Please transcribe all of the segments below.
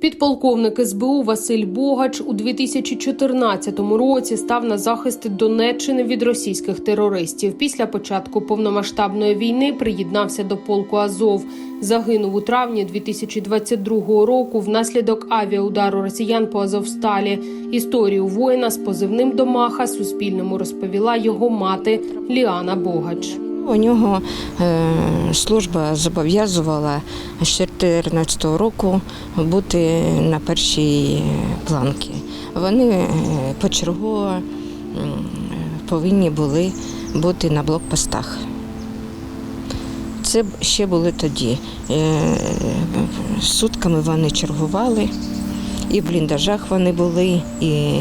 Підполковник СБУ Василь Богач у 2014 році став на захист Донеччини від російських терористів. Після початку повномасштабної війни приєднався до полку Азов. Загинув у травні 2022 року внаслідок авіаудару росіян по Азовсталі. Історію воїна з позивним Домаха Суспільному розповіла його мати Ліана Богач. У нього е, служба зобов'язувала з 2014 року бути на першій планці. Вони е, почергово повинні були бути на блокпостах. Це ще були тоді. Е, Сутками вони чергували, і в бліндажах вони були, і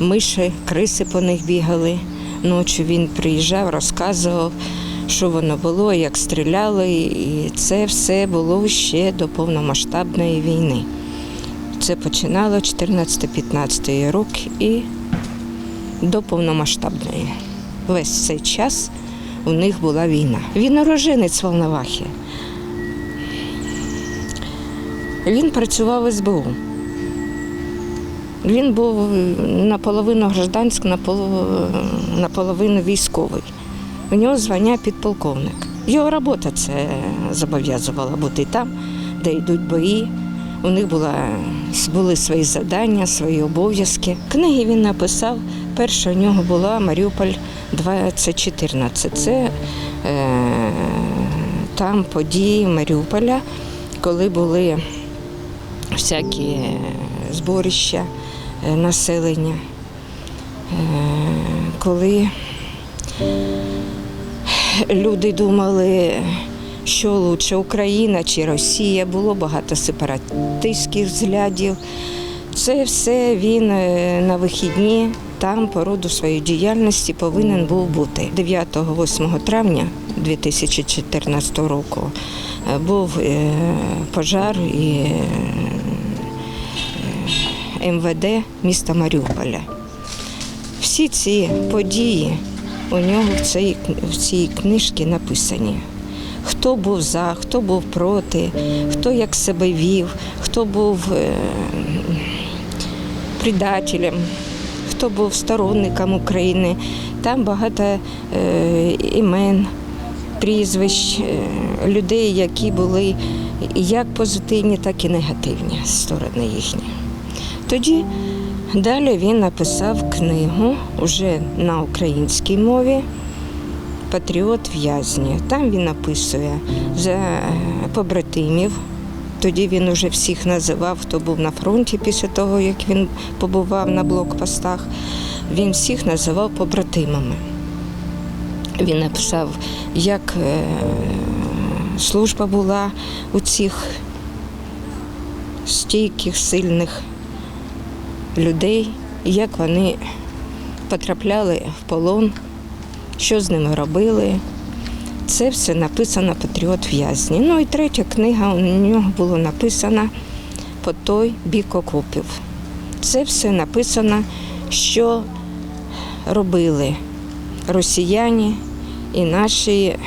миші, криси по них бігали. Ночі він приїжджав, розказував, що воно було, як стріляли, і це все було ще до повномасштабної війни. Це починало 14-15 рок і до повномасштабної. Весь цей час у них була війна. Він уроженець Волновахи. Він працював в СБУ. Він був наполовину гражданський, наполовину, військовий. У нього звання підполковник. Його робота це зобов'язувала бути там, де йдуть бої. У них була, були свої завдання, свої обов'язки. Книги він написав. Перша у нього була Маріуполь 2014. Це е, там події Маріуполя, коли були всякі зборища е, населення, Е, коли люди думали, що лучше Україна чи Росія, було багато сепаратистських взглядів. Це все він е, на вихідні там по роду своєї діяльності повинен був бути. 9-8 травня 2014 року е, був е, пожар і е, МВД міста Маріуполя. Всі ці події у нього в цій, в цій книжці написані. Хто був за, хто був проти, хто як себе вів, хто був е, предателем, хто був сторонником України. Там багато е, імен, прізвищ, е, людей, які були як позитивні, так і негативні сторони їхні. Тоді далі він написав книгу вже на українській мові. Патріот в'язні. Там він описує за побратимів. Тоді він уже всіх називав, хто був на фронті після того, як він побував на блокпостах. Він всіх називав побратимами. Він написав, як е, служба була у цих стійких, сильних людей, як вони потрапляли в полон, що з ними робили. Це все написано Патріот в'язні. Ну і третя книга у нього була написана по той бік окопів. Це все написано, що робили росіяни і наші е,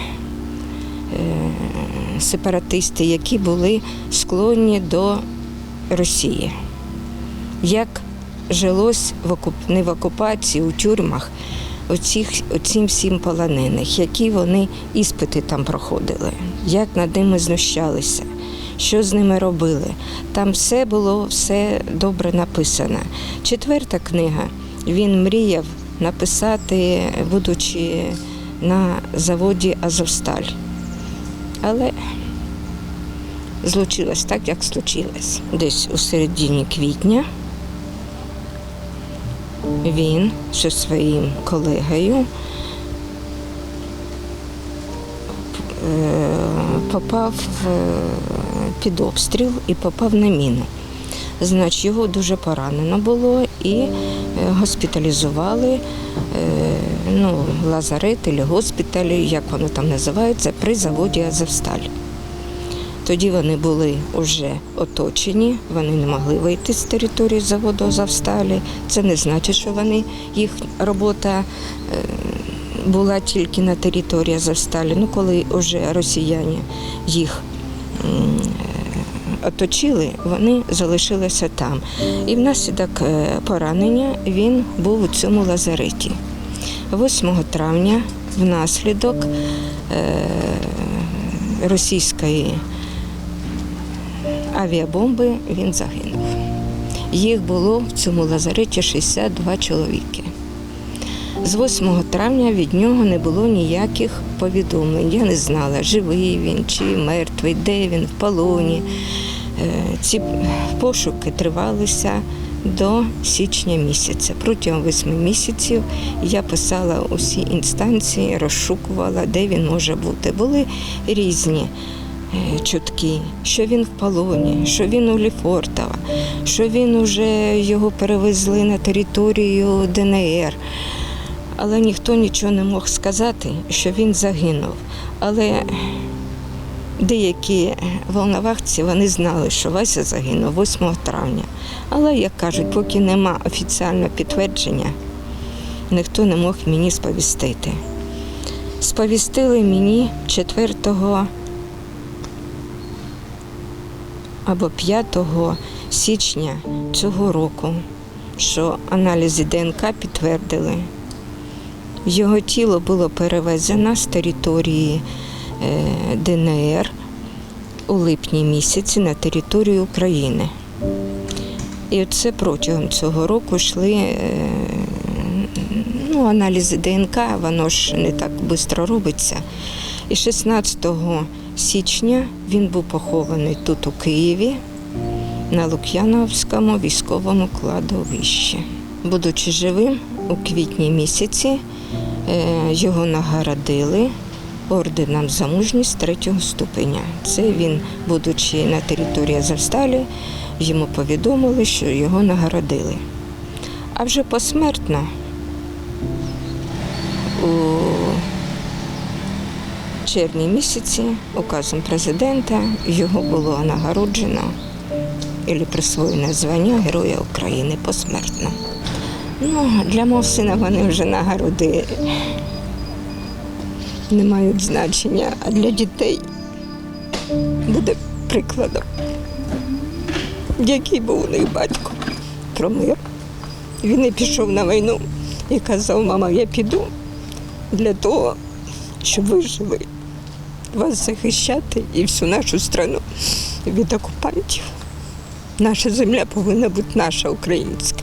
сепаратисти, які були склонні до Росії. Як жилось в окуп... не в окупації, у тюрмах оцих, оцім всім полонених, які вони іспити там проходили, як над ними знущалися, що з ними робили. Там все було все добре написано. Четверта книга він мріяв написати, будучи на заводі Азовсталь. Але злучилось так, як случилось. Десь у середині квітня він зі своїм колегою е, попав під обстріл і попав на міну. Значить, його дуже поранено було і е, госпіталізували е, ну, лазарет або госпіталь, як воно там називається, при заводі Азовсталь. Тоді вони були вже оточені, вони не могли вийти з території заводу Азовсталі. Це не значить, що вони їх робота е, була тільки на території Азовсталі. Ну, коли вже росіяни їх е, оточили, вони залишилися там. І внаслідок е, поранення він був у цьому лазареті. 8 травня внаслідок російської авіабомби він загинув. Їх було в цьому лазареті 62 чоловіки. З 8 травня від нього не було ніяких повідомлень. Я не знала, живий він чи мертвий, де він, в полоні. Е, Ці пошуки тривалися до січня місяця. Протягом восьми місяців я писала усі інстанції, розшукувала, де він може бути. Були різні чутки, що він в полоні, що він у Ліфортова, що він уже його перевезли на територію ДНР. Але ніхто нічого не мог сказати, що він загинув. Але деякі волновахці вони знали, що Вася загинув 8 травня. Але, як кажуть, поки нема офіціального підтвердження, ніхто не мог мені сповістити. Сповістили мені 4 або 5 січня цього року, що аналізи ДНК підтвердили. Його тіло було перевезено з території е, ДНР у липні місяці на територію України. І це протягом цього року йшли е, ну, аналізи ДНК, воно ж не так швидко робиться. І 16 січня він був похований тут у Києві на Лук'яновському військовому кладовищі. Будучи живим, у квітні місяці е, його нагородили орденом за мужність третього ступеня. Це він, будучи на території Азовсталі, йому повідомили, що його нагородили. А вже посмертно у червні місяці указом президента його було нагороджено і присвоєне звання Героя України посмертно. Ну, для мого сина вони вже нагороди не мають значення, а для дітей буде прикладом, який був у них батько про мир. Він і пішов на війну і казав, мама, я піду для того, щоб ви жили, вас захищати і всю нашу страну від окупантів. Наша земля повинна бути наша українська.